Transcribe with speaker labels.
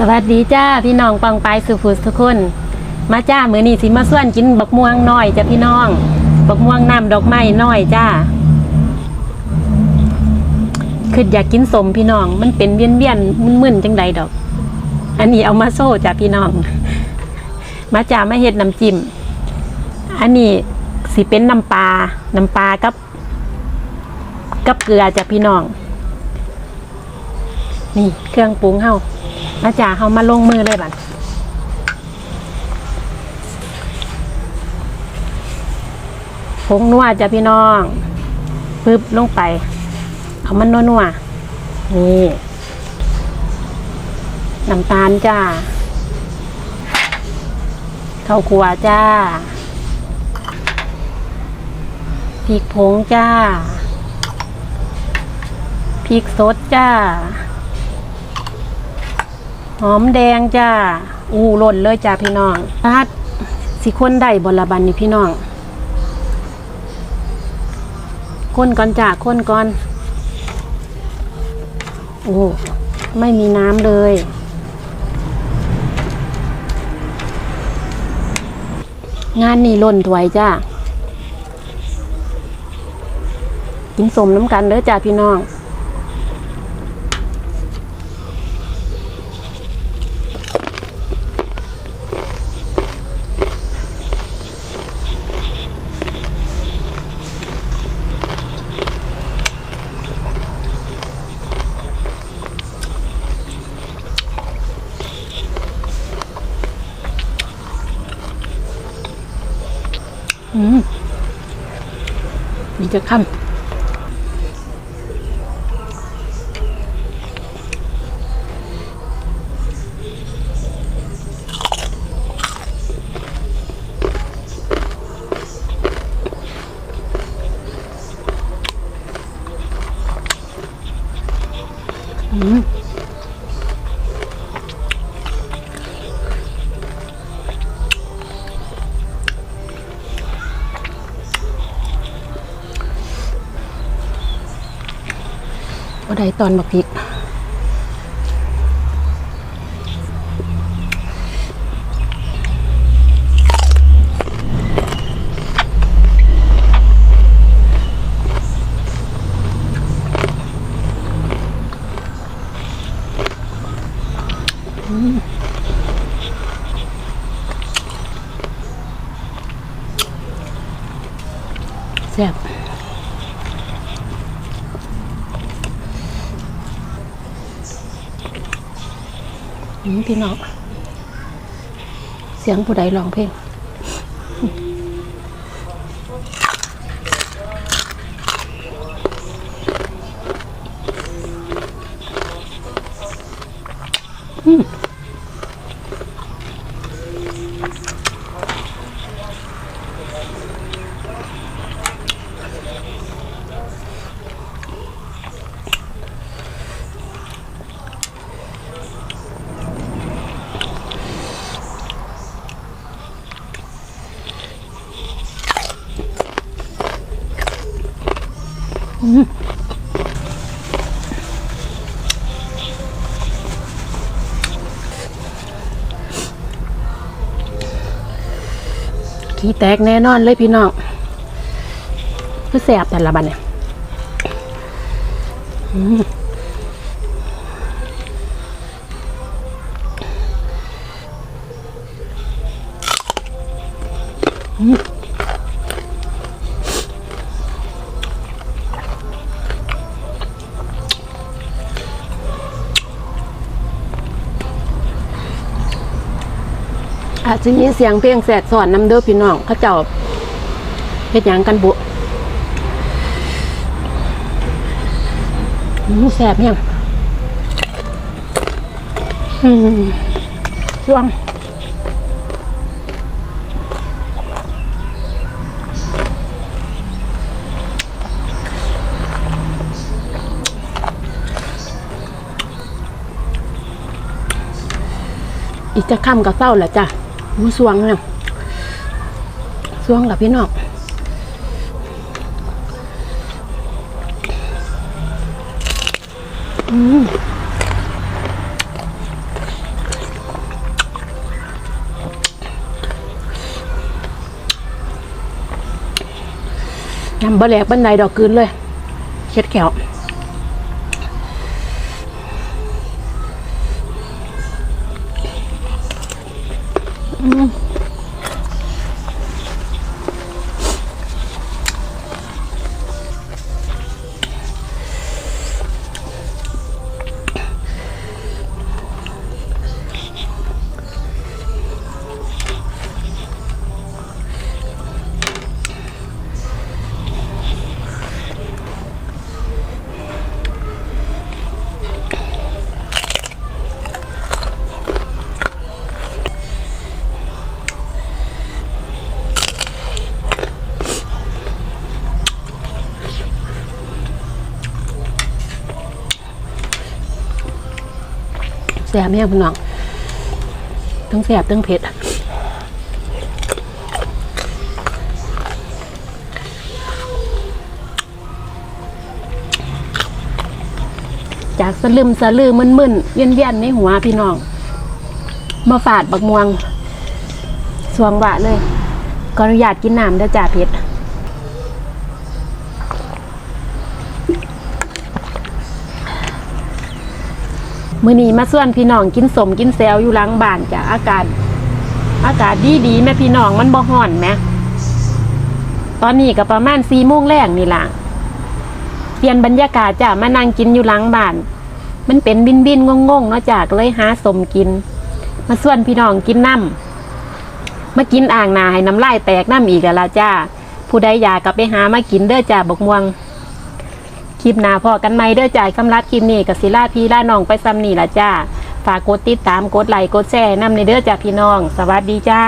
Speaker 1: สวัสดีจ้าพี่น้องปองไปสุภูทุกคน มาจ้ามือนี้สิมาส่วนกินบักม่วงน้อยจ้ะพี่น้องบักม่วงน้ำดอกไม้น้อยจ้าคืออยากกินสมพี่น้อง มันเป็นเวียนเวียนมึนๆจังใดดอก อันนี้เอามาโซ่จ้ะพี่น้อง มาจ้ามาเฮ็ดน้ำจิ้มอันนี้สิเป็นน้ำปลาน้ำปลากับ กับเกลือจ้ะพี่น้อง นี่เครื่องปรุงเฮา มาจ่าเฮามาลงมือเลยบัดผงนัวจ้ะพี่น้องปึ๊บลงไป เอามันนัวๆนี่น้ำตาลจ้าข้าวคั่วจ้าพริกผงจ้าพริกสดจ้า หอมแดงจ้า อู้หล่นเลยจ้าพี่น้องพัดสิคนได้บนละบันนี่พี่น้อง คนก่อนจ้าคนก่อน โอ้ ไม่มีน้ำเลยงานนี่ล่นถวยจ้า กินสมน้ำกันเด้อจ้าพี่น้อง มีจะค่ำอืม บ่ได้ตอนบักพริก แซ่บอืม พี่น้อง เสียงผู้ใดร้องเพลง ขี้แตกแน่นอนเลยพี่น้องคือแสบแต่ละบันเนี่ยอืม อืมอาจจะมีเสียงเพลงแสดสอนน้ำเด้อพี่น้องเขาเจ้าเฮ็ดหยังกันบุอืมแสบยังอืมช่วงอีกจะค่ำกับเศร้าแหละจ้ะ หูสวงนะสวงกับพี่น้องอืมยำบะแหลกบันไดดอกกืนเลยเช็ดแขว อื แสบแม่พี่น้องทั้งแสบทั้งเผ็ดจากสลึมสลือมึนมึนเวียนเวียนในหัวพี่น้อง มาฝาดบักม่วง สวงวะเลย ก็อนุญาตกินน้ำเด้จ่าเพชร มื้อนี้มาส่วนพี่น้องกินสมกินแซวอยู่หล้างบ้านจ้ะอากาศ อากาศดีดีแม่พี่น้องมันบ่ฮ้อนแหมตอนนี้ก็ประมาณสี่โมงแรกนี่ล่ะเปลี่ยนบรรยากาศจ้ะมานั่งกินอยู่หล้างบ้าน มันเป็นบินบินงงงๆเนาะจ้ะก็เลยหาสมกิน มาส่วนพี่น้องกินน้ำมากินอ่างนาให้น้ำลายแตกน้ำอีกแล้วจ้าผู้ใดอยากกลับไปหามากินเด้อจ้าบกม่วง คลิปหน้าพอกันไหมเด้อจ่ายคำรัดคลิปนี้กับศิลาพี่ล่าน้องไปซ้ำนี่ละจ้า ฝากกดติดตามกดไลค์กดแชร์นำในเด้อจ้าพี่น้อง สวัสดีจ้า